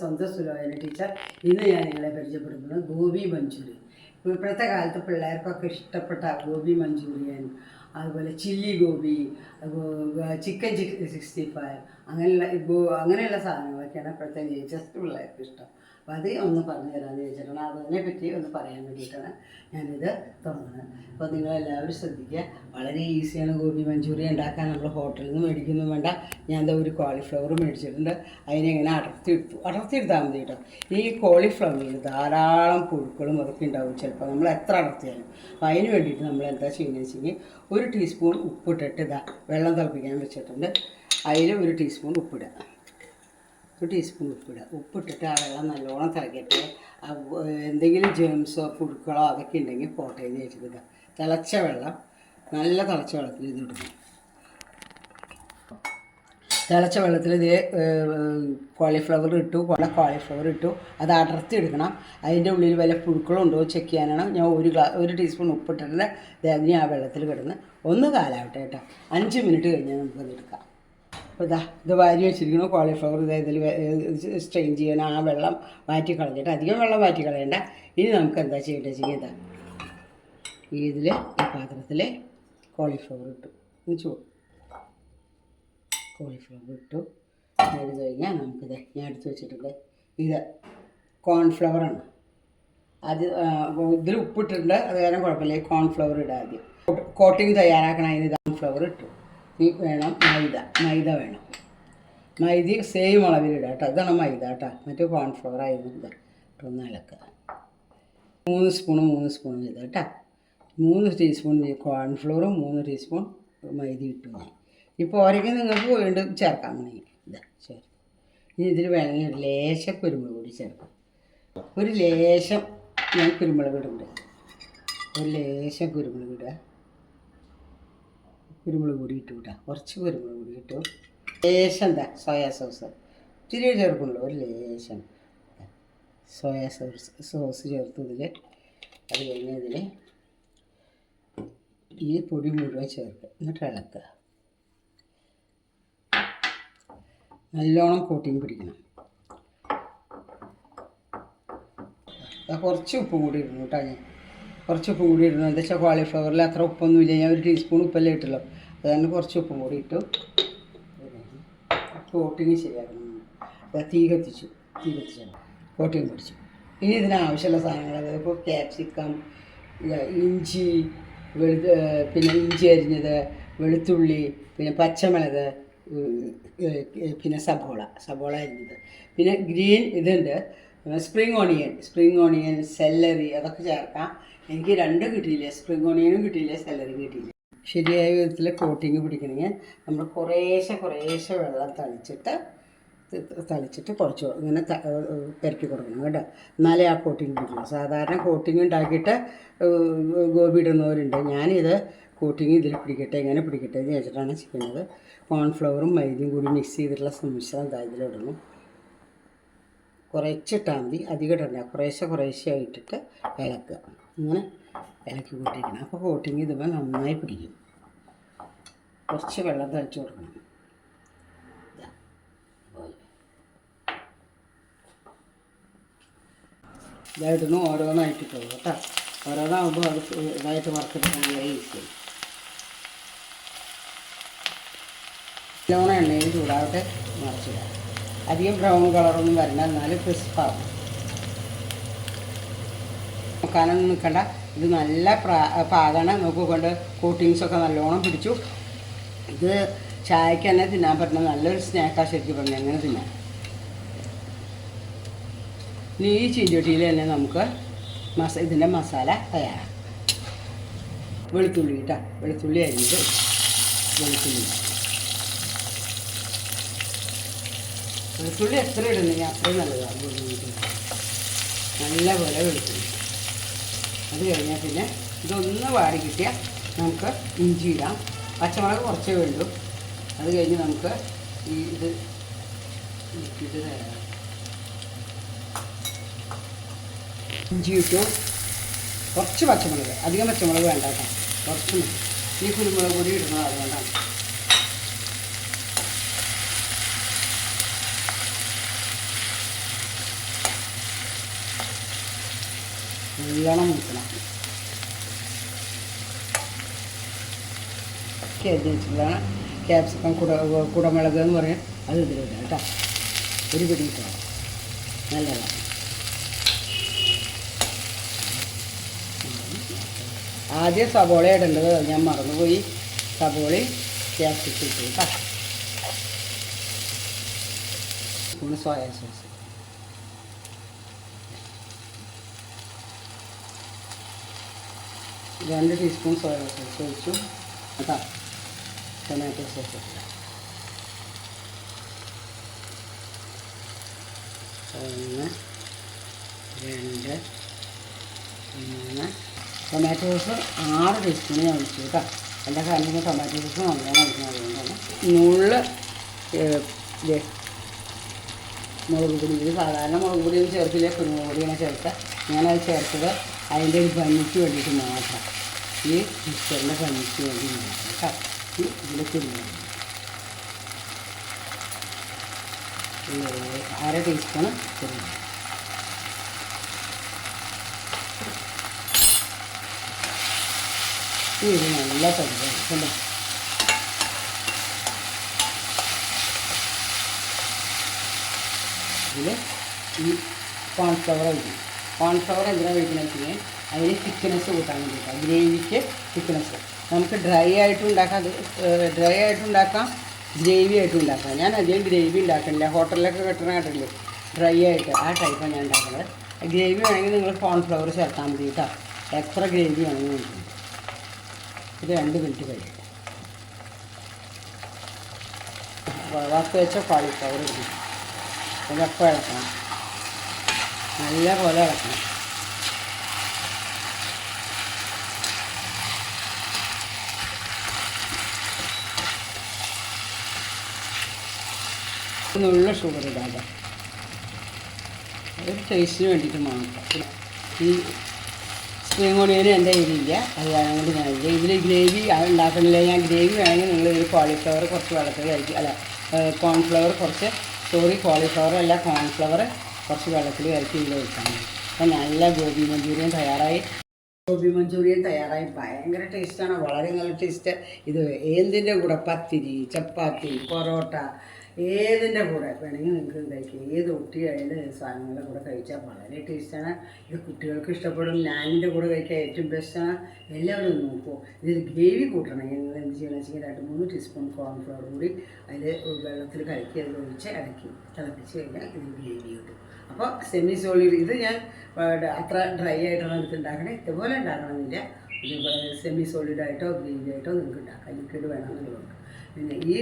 സ്വന്തം സുലോചന ടീച്ചർ ഇന്ന് ഞാൻ നിങ്ങളെ പരിചയപ്പെടുത്തുന്നത് ഗോപി മഞ്ചൂരി. ഇപ്പോഴത്തെ കാലത്ത് പിള്ളേർക്കൊക്കെ ഇഷ്ടപ്പെട്ട ഗോപി മഞ്ചൂരിയൻ അതുപോലെ chilli gobi chicken chicken sixty five അങ്ങനെയുള്ള അങ്ങനെയുള്ള അങ്ങനെയുള്ള സാധനങ്ങളൊക്കെയാണ് ഇപ്പോഴത്തെ ലേറ്റസ്റ്റ് പിള്ളേർക്ക് ഇഷ്ടം. അപ്പോൾ അത് ഒന്ന് പറഞ്ഞു തരാമെന്ന് ചോദിച്ചിട്ടാണ് അതിനെ പറ്റി ഒന്ന് പറയാൻ വേണ്ടിയിട്ടാണ് ഞാനിത് തുറന്നത് അപ്പോൾ നിങ്ങളെല്ലാവരും ശ്രദ്ധിക്കുക. വളരെ ഈസിയാണ് ഗോബി മഞ്ചൂരി ഉണ്ടാക്കാൻ. നമ്മൾ ഹോട്ടലിൽ നിന്ന് മേടിക്കുന്നു വേണ്ട. ഞാൻ ഒരു കോളിഫ്ലവർ മേടിച്ചിട്ടുണ്ട്. അതിനെങ്ങനെ അടർത്തിയെടുത്തു. അടർത്തിയെടുത്താൽ മതി കേട്ടോ. ഈ കോളിഫ്ലവറിൽ ധാരാളം പുഴുക്കളും അതൊക്കെ ഉണ്ടാവും ചിലപ്പോൾ. നമ്മൾ എത്ര അടർത്തിയാലും. അപ്പോൾ അതിന് വേണ്ടിയിട്ട് നമ്മൾ എന്താ ചെയ്യുന്നത് വെച്ചെങ്കിൽ ഒരു ടീസ്പൂൺ ഉപ്പിട്ടിട്ട് ഇതാ വെള്ളം തിളപ്പിക്കാൻ വെച്ചിട്ടുണ്ട്. അതിൽ ഒരു ടീസ്പൂൺ ഉപ്പിടുക. ഒരു ടീസ്പൂൺ ഉപ്പിടുക. ഉപ്പിട്ടിട്ട് ആ വെള്ളം നല്ലോണം തിളക്കട്ടെ എന്തെങ്കിലും ജേംസോ പുഴുക്കളോ അതൊക്കെ ഉണ്ടെങ്കിൽ പോട്ടെ എന്ന് വെച്ചിട്ട് തിളച്ച വെള്ളം നല്ല തിളച്ച വെള്ളത്തിൽ ഇത് ഇടുന്നു തിളച്ച വെള്ളത്തിൽ ഇത് കോളിഫ്ലവർ ഇട്ടു കോളിഫ്ലവർ ഇട്ടു. അത് അടർത്തി എടുക്കണം. അതിന്റെ ഉള്ളിൽ വല്ല പുഴുക്കളുണ്ടോ ചെക്ക് ചെയ്യാനാണ്? ഞാൻ ഒരു ഗ്ലാ ഒരു ടീസ്പൂൺ ഉപ്പിട്ടിട്ട് അതിന് ആ വെള്ളത്തിൽ കിടന്ന് ഒന്ന് കാലാവട്ടെ കേട്ടോ. അഞ്ച് മിനിറ്റ് കഴിഞ്ഞാൽ നമുക്കത് എടുക്കാം. അപ്പോൾ ഇതാ ഇത് വാരി വെച്ചിരിക്കുന്നു. കോളിഫ്ലവർ ഇതാ ഇതിൽ സ്ട്രെയിൻ ചെയ്യണം. ആ വെള്ളം മാറ്റി കളഞ്ഞിട്ട് അധികം വെള്ളം മാറ്റി കളയണ്ട. ഇനി നമുക്ക് എന്താ ചെയ്യേണ്ടത് വെച്ചാൽ ഇതാ ഇതിൽ ഈ പാത്രത്തിൽ കോളിഫ്ലവർ ഇട്ടു. ചൂ കോളിഫ്ലവർ ഇട്ടു. അത് കഴിഞ്ഞാൽ നമുക്കിത് ഞാൻ എടുത്ത് വെച്ചിട്ടുണ്ട്. ഇത് കോൺഫ്ലവറാണ് അത് ഇതിൽ ഉപ്പിട്ടിട്ടുണ്ട്. അത് കാരണം കുഴപ്പമില്ല. ഈ കോൺഫ്ലവർ ഇടാതെ കോട്ടിങ് തയ്യാറാക്കണ അതിന് കോൺഫ്ലവർ ഇട്ടു. ഈ വേണം മൈദ മൈദ വേണം. മൈദ സെയിം അളവിലിടുക കേട്ടോ ഇതാണ് മൈദ കേട്ടോ മറ്റേ കോൺഫ്ലവർ ആയിരുന്നു ഇത്. ഒന്ന് അലക്കുക മൂന്ന് സ്പൂൺ മൂന്ന് സ്പൂൺ മൈദ കേട്ടോ മൂന്ന് ടീസ്പൂൺ കോൺഫ്ലവറും മൂന്ന് ടീസ്പൂൺ മൈദ ഇട്ടു ഞാൻ ഇപ്പോൾ പോരയ്ക്ക് നിങ്ങൾക്ക് വീണ്ടും ചേർക്കാം. വേണമെങ്കിൽ ഇതാ ചേർത്ത് ഇനി ഇതിൽ വേണമെങ്കിൽ ഒരു ലേശം കുരുമുളക് പൊടി ചേർക്കാം. ഒരു ലേശം ഞാൻ കുരുമുളക് ഇടുന്നുണ്ട്. ഒരു ലേശം കുരുമുളക് ഇടുക. കുരുമുളക് പൊടി ഇട്ട് കേട്ടോ കുറച്ച് കുരുമുളക് പൊടി ഇട്ടു. ലേശം എന്താ സോയാ സോസ് ഇത്തിരി ചേർക്കുള്ളൂ ഒരു ലേശം. സോയാ സോസ് സോസ് ചേർത്ത് ഇതിൽ അത് കഴിഞ്ഞ് ഈ പൊടി മുഴുവൻ ചേർക്കുക. എന്നിട്ട് ഇളക്കുക. നല്ലോണം കോട്ടിങ് പിടിക്കണം. കുറച്ച് ഉപ്പ് കൂടി ഇടുന്നു കേട്ടോ ഞാൻ. കുറച്ച് ഉപ്പും കൂടി ഇടുന്നു എന്താ വെച്ചാൽ കോളിഫ്ലവറിൽ അത്ര ഉപ്പൊന്നുമില്ല ഞാൻ ഒരു ടീസ്പൂൺ ഉപ്പല്ലേ ഇട്ടല്ലോ അത് തന്നെ കുറച്ച് ഉപ്പും കൂടി ഇട്ടു. കോട്ടിങ് ശരിയാക്കണം തീ കത്തിച്ചു. തീ കത്തിച്ചു. കോട്ടിങ് പിടിച്ചു. ഇനി ഇതിനാവശ്യമുള്ള സാധനങ്ങൾ അതായത് ഇപ്പോൾ ക്യാപ്സിക്കം ഇഞ്ചി വെളുത്ത് പിന്നെ ഇഞ്ചി അരിഞ്ഞത് വെളുത്തുള്ളി പിന്നെ പച്ചമുളക് പിന്നെ സബോള സബോള അരിഞ്ഞത്. പിന്നെ ഗ്രീൻ ഇതുണ്ട്. Spring onion spring onion celery അതൊക്കെ ചേർക്കാം. എനിക്ക് രണ്ടും കിട്ടിയില്ല? സ്പ്രിങ് ഓണിയനും കിട്ടിയില്ല? സെലറി കിട്ടിയില്ല? ശരിയായ വിധത്തിൽ കോട്ടിങ് പിടിക്കണമെങ്കിൽ നമ്മൾ കുറേശ്ശെ കുറേശ്ശെ വെള്ളം തളിച്ചിട്ട് തളിച്ചിട്ട് കുറച്ച് ഇങ്ങനെ പെരക്കി കൊടുക്കണം കേട്ടോ. എന്നാലേ ആ കോട്ടിങ് കിട്ടില്ല സാധാരണ കോട്ടിങ് ഉണ്ടാക്കിയിട്ട് ഗോപി ഇടുന്നവരുണ്ട്. ഞാനിത് കോട്ടിങ് ഇതിൽ പിടിക്കട്ടെ ഇങ്ങനെ പിടിക്കട്ടെ എന്ന് വെച്ചിട്ടാണ് ചെയ്യുന്നത്. കോൺഫ്ലവറും മൈദയും കൂടി മിക്സ് ചെയ്തിട്ടുള്ള സമ്മിശ്രം ദാ ഇതിലിടണം കുറച്ചിട്ടാൽ മതി. അധികം ഇടണ്ട. കുറേശ്ശെ കുറേശ്ശെ ആയിട്ടിട്ട് ഇളക്കുക. ഇങ്ങനെ ഇലക്കി കൂട്ടിയിരിക്കണം. അപ്പോൾ കോട്ടിങ് ഇതുപോലെ നന്നായി പിടിക്കും. കുറച്ച് വെള്ളം തളിച്ച് കൊടുക്കണം. ഇതായിട്ടൊന്ന് ഓരോന്നായിട്ട് പോകും കേട്ടോ. ഓരോന്നാകുമ്പോൾ അത് ഇതായിട്ട് വറുത്തെടുക്കാൻ നല്ല ഈസിയാണ് നല്ലോണം എണ്ണയിൽ ചൂടാവട്ടെ മറിച്ചിടാം. അധികം ബ്രൗൺ കളറൊന്നും വരണ്ട എന്നാലും ക്രിസ്പാവും നോക്കാനൊന്നും നിൽക്കണ്ട. ഇത് നല്ല പ്രാ പാകാണ് നോക്കിക്കൊണ്ട് കോട്ടിങ്സൊക്കെ നല്ലോണം പിടിച്ചു. ഇത് ചായക്ക് തന്നെ തിന്നാൻ പറ്റുന്ന നല്ലൊരു സ്നാക്കാണ് ശരിക്കും പറഞ്ഞാൽ എങ്ങനെ തിന്നാം ഇനി ഈ ചീഞ്ചട്ടിയിൽ തന്നെ നമുക്ക് മസ ഇതിന്റെ മസാല തയ്യാറാക്കാം. വെളുത്തുള്ളി കേട്ടോ വെളുത്തുള്ളി അരിഞ്ഞിട്ട് വെളുത്തുള്ളി. വെളുത്തുള്ളി എത്ര ഇടുന്നെങ്കിൽ അത്രയും നല്ലതാണ് വെളുത്തുള്ളി നല്ല പോലെ വെളുത്തുള്ളി. വെന്ത് കഴിഞ്ഞാൽ പിന്നെ ഇതൊന്ന് വാടി കിട്ടിയാൽ നമുക്ക് ഇഞ്ചി ഇടാം. പച്ചമുളക് കുറച്ചേ വേണ്ടു അത് കഴിഞ്ഞ് നമുക്ക് ഈ ഇത് ഇട്ടിട്ട് തരാം ഇഞ്ചി ഇട്ടു. കുറച്ച് പച്ചമുളക് അധികം പച്ചമുളക് വേണ്ട കേട്ടോ. കുറച്ച് ഈ കുരുമുളക് പൊടി ഇടുന്നത് അതുകൊണ്ടാണ്. നല്ലോണം മുക്കണം. കരുതി വെച്ചിട്ടുള്ളതാണ് ക്യാപ്സിക്കം കുട കുടമുളക് എന്ന് പറയും. അത് ഇതിലിടാം കേട്ടോ. ഒരു പിടി ഇട്ടോ. നല്ലതാണ് ആദ്യം സബോള ഇടേണ്ടത് ഞാൻ മറന്നുപോയി. സബോള ക്യാപ്സിക്കം ഇട്ടു കേട്ടോ. Spoon soya sauce. രണ്ട് ടീസ്പൂൺ സോയ സോസ് ഒഴിച്ചു. കേട്ടോ. ടൊമാറ്റോ സോസ് ഒന്ന് രണ്ട് മൂന്ന്. ടൊമാറ്റോ സോസ് ആറ് ടീസ്പൂൺ ഞാൻ ഒഴിച്ചു കേട്ടോ. എന്റെ കാര്യം ടൊമാറ്റോ സോസ് നല്ലോണം ഒഴിക്കണം അതുകൊണ്ടാണ് നുള്ള് മുളക് പൊടി. ഇത് സാധാരണ മുളക് പൊടിയൊന്നും ചേർക്കില്ല. കുരുമുളക് പൊടിയാണ് ചേർക്കുക. ഞാനത് ചേർത്തത് അതിന്റെ ഒരു ഭംഗിക്ക് വേണ്ടിയിട്ട് മാത്രം. ഈ മിക്സറിന്റെ ഭംഗിക്ക് വേണ്ടി മാത്രം കേട്ടോ. ഇതിൽ അര ടീസ്പൂൺ കുരുമുളക് ഇത് നല്ല കണ്ടോ? ഇതിൽ ഈ കോൺഫ്ലവർ ഒഴിക്കും കോൺഫ്ലവർ എന്തിനാണ് ഒഴിക്കണമെന്ന് അതിന് തിക്നെസ് കൂട്ടാൻ വേണ്ടിയിട്ടാണ്. ഗ്രേവിക്ക് തിക്നെസ് നമുക്ക് ഡ്രൈ ആയിട്ടും ഉണ്ടാക്കാം ഡ്രൈ ആയിട്ടും ഉണ്ടാക്കാം ഗ്രേവി ആയിട്ടും ഉണ്ടാക്കാം ഞാൻ അധികം ഗ്രേവി ഉണ്ടാക്കണില്ല ഹോട്ടലിലൊക്കെ കിട്ടണ കേട്ടല്ലേ ഡ്രൈ ആയിട്ട്. ആ ടൈപ്പാണ് ഞാൻ ഉണ്ടാക്കുന്നത് ഗ്രേവി വേണമെങ്കിൽ നിങ്ങൾ കോൺഫ്ലവർ ചേർത്താൽ മതി കേട്ടോ. എത്ര ഗ്രേവി വേണമെങ്കിൽ ഇത് രണ്ട് മിനിറ്റ് കഴിയും. വറുത്ത് വെച്ച കോളിഫ്ലവർ ഇടും. ഇതൊക്കെ ഇളക്കണം. നല്ല പോലെ ഇളക്കണം. നുള്ള ഷുഗർ ഇടാതെ. ഒരു ടേസ്റ്റിന് വേണ്ടിയിട്ട് മാത്രം. ഈ സ്പ്രിംഗ് ഓണിയന് എന്റെ കയ്യിലില്ല അത് കാരണം കൊണ്ട് ഞാൻ ഇതിൽ ഗ്രേവി ഉണ്ടാക്കണില്ല. ഞാൻ ഗ്രേവി വേണമെങ്കിൽ നിങ്ങൾ ഇതിൽ കോളിഫ്ലവർ കുറച്ച് വെള്ളത്തിൽ കഴിക്കും അല്ല കോൺഫ്ലവർ കുറച്ച് സോറി കോളിഫ്ലവർ അല്ല കോൺഫ്ലവർ കുറച്ച് വെള്ളത്തിൽ കലക്കി ഇതിൽ മതി അപ്പം നല്ല ഗോബി മഞ്ചൂരിയൻ തയ്യാറായി. ഗോബി മഞ്ചൂരിയൻ തയ്യാറായി. ഭയങ്കര ടേസ്റ്റാണ് വളരെ നല്ല ടേസ്റ്റ് ഇത് എന്തിന്റെ കൂടെ? പത്തിരി ചപ്പാത്തി പൊറോട്ട ഏതിന്റെ കൂടെ വേണമെങ്കിൽ നിങ്ങൾക്ക് കഴിക്കാം. ഏത് ഒട്ടിയായാലും സാധനങ്ങളുടെ കൂടെ കഴിച്ചാൽ വളരെ ടേസ്റ്റാണ്. ഇത് കുട്ടികൾക്ക് ഇഷ്ടപ്പെടും. ഞാനിന്റെ കൂടെ കഴിക്കാൻ ഏറ്റവും ബെസ്റ്റാണ് എല്ലാവരും നോക്കൂ. ഇതിൽ ഗ്രേവി കൂട്ടണമെങ്കിൽ നിങ്ങൾ എന്ത് ചെയ്യണമെന്ന് വെച്ചാൽ രണ്ട് മൂന്ന് ടീസ്പൂൺ കോൺഫ്ലവർ കൂടി അതിൽ വെള്ളത്തിൽ കലക്കി അതിൽ ഒഴിച്ച് അടക്കി തിളപ്പിച്ച് കഴിഞ്ഞാൽ ഇതിൽ ഗ്രേവി കിട്ടും. അപ്പോൾ സെമി സോളിഡ് ഇത് ഞാൻ അത്ര ഡ്രൈ ആയിട്ടാണ് എടുത്ത് ഉണ്ടാക്കണേ ഇതുപോലെ ഉണ്ടാക്കണമെന്നില്ല സെമി സോളിഡായിട്ടോ ഗ്രേവി ആയിട്ടോ നിങ്ങൾക്ക് ഉണ്ടാക്കാം. ലിക്വിഡ് വേണമെന്നുള്ളതുകൊണ്ട്. പിന്നെ ഈ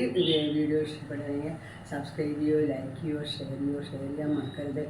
വീഡിയോ ഇഷ്ടപ്പെടുകയാണെങ്കിൽ സബ്സ്ക്രൈബ് ചെയ്യുകയോ ലൈക്ക് ചെയ്യുകയോ ഷെയർ ചെയ്യുകയോ ഷെയർ ചെയ്യാൻ മറക്കരുത്.